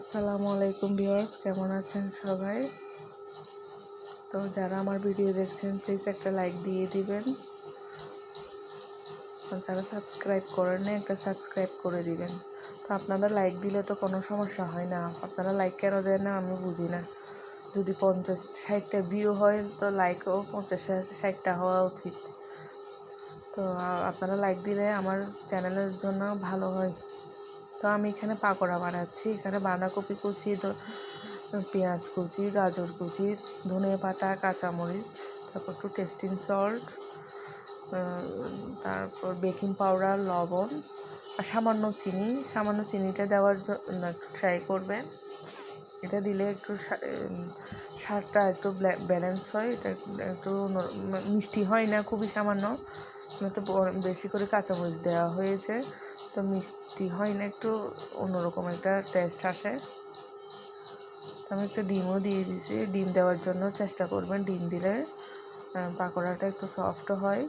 আসসালামু আলাইকুম ভিউয়ার্স, কেমন আছেন সবাই? তো যারা আমার ভিডিও দেখছেন প্লিজ একটা লাইক দিয়ে দিবেন। যারা সাবস্ক্রাইব করেন না একটা সাবস্ক্রাইব করে দিবেন। তো আপনারা লাইক দিলে তো কোনো সমস্যা হয় না। আপনারা লাইক কেন দেন না, আমি বুঝি না। যদি পঞ্চাশ ষাটটা ভিউ হয়, তো লাইকও পঞ্চাশ ষাটটা হওয়া উচিত। তো আপনারা লাইক দিলে আমার চ্যানেলের জন্য ভালো হয়। তো আমি এখানে পাকোড়া বানাচ্ছি। এখানে বাঁধাকপি কুচি পেঁয়াজ কুচি, গাজর কুচি ধনে পাতা, কাঁচামরিচ, তারপর একটু টেস্টিং সল্ট তারপর বেকিং পাউডার লবণ আর সামান্য চিনি। সামান্য চিনিটা দেওয়ার জন্য একটু ট্রাই করবেন। এটা দিলে একটু স্বাদটা একটু ব্যালেন্স হয়। এটা একটু মিষ্টি হয় না খুবই সামান্য। তো বেশি করে কাঁচামরিচ দেওয়া হয়েছে। তো মিষ্টি হয় না, একটু অন্যরকম একটা টেস্ট আসে। আমি একটা ডিমও দিয়ে দিছি ডিম দেওয়ার জন্য চেষ্টা করবেন ডিম দিলে পাকোড়াটা একটু সফট হয়।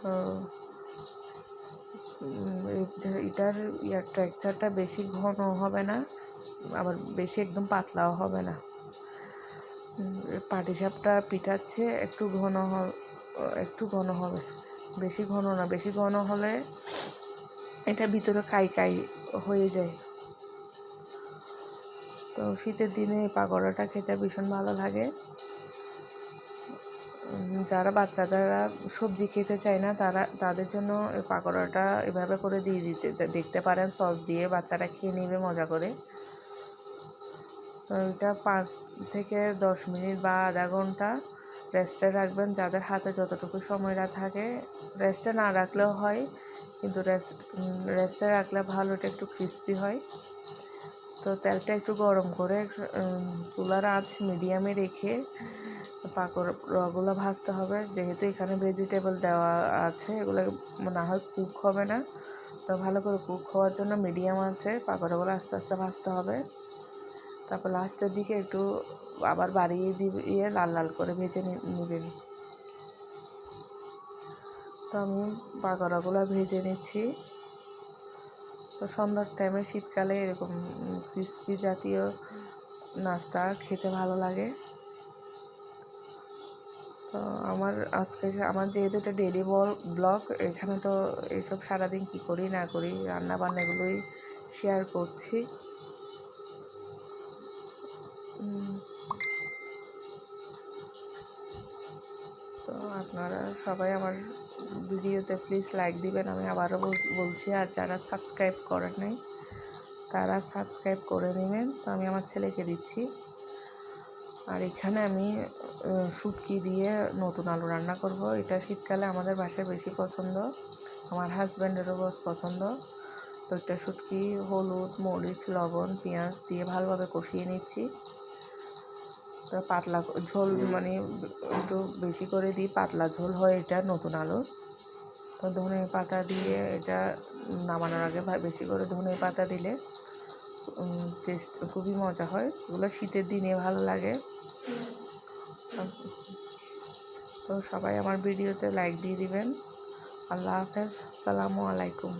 তো এটার ইয়ার টেক্সচারটা বেশি ঘন হবে না, আবার বেশি একদম পাতলাও হবে না। পাটিসাপটা পিঠাচ্ছে, একটু ঘন একটু ঘন হবে। বেশি ঘন না, বেশি ঘন হলে এটা ভিতরে কাই কাই হয়ে যায়। তো শীতের দিনে এই পাকোড়াটা খেতে ভীষণ ভালো লাগে। যারা বাচ্চা, যারা সবজি খেতে চায় না, তারা, তাদের জন্য পাকোড়াটা এভাবে করে দিয়ে দিতে, দেখতে পারেন, সস দিয়ে বাচ্চারা খেয়ে নেবে, মজা করে। তো এটা পাঁচ থেকে দশ মিনিট বা আধা ঘণ্টা রেস্টে রাখবেন। যাদের হাতে যতটুকু সময়টা থাকে রেস্টে না রাখলেও হয়। কিন্তু রেস্ট রেস্টে রাখলে ভালো এটা একটু ক্রিস্পি হয়। তো তেলটা একটু গরম করে চুলার আঁচ মিডিয়ামে রেখে পাকোড়াগুলো ভাজতে হবে। যেহেতু এখানে ভেজিটেবল দেওয়া আছে, এগুলো না হয় কুক হবে না। তো ভালো করে কুক হওয়ার জন্য মিডিয়াম আছে পাকোড়াগুলো আস্তে আস্তে ভাজতে হবে। তারপর লাস্টের দিকে একটু আবার বাড়িয়ে দিয়ে লাল লাল করে ভেজে নেবেন। আমি পাকোড়াগুলো ভেজে নিচ্ছি। তো সন্ধ্যার টাইমে শীতকালে এরকম ক্রিসপি জাতীয় নাস্তা খেতে ভালো লাগে। তো আমার আজকে আমার যেহেতু এটা ডেলি ব্লগ এখানে তো এইসব সারাদিন কী করি না করি রান্না বান্না এগুলোই শেয়ার করছি। তো আপনারা সবাই আমার ভিডিওতে প্লিজ লাইক দিবেন। আমি আবারও বলছি, আর যারা সাবস্ক্রাইব করেন নাই, তারা সাবস্ক্রাইব করে নেবেন। তো আমি আমার ছেলেকে দিচ্ছি। আর এখানে আমি শুটকি দিয়ে নতুন আলু রান্না করব। এটা শীতকালে আমাদের বাসায় বেশি পছন্দ। আমার হাজব্যান্ডেরও পছন্দ। তো একটা শুটকি, হলুদ, মরিচ, লবণ, পেঁয়াজ দিয়ে ভালোভাবে কষিয়ে নিচ্ছি। তো পাতলা ঝোল মানে একটু বেশি করে দিই, পাতলা ঝোল হয় এটা নতুন আলু তো ধনে পাতা দিয়ে এটা নামানোর আগে বেশি করে ধনে পাতা দিলে টেস্ট খুবই মজা হয়। এগুলো শীতের দিনে ভালো লাগে। তো সবাই আমার ভিডিওতে লাইক দিয়ে দিবেন। আল্লাহ হাফেজ। আসসালামু আলাইকুম।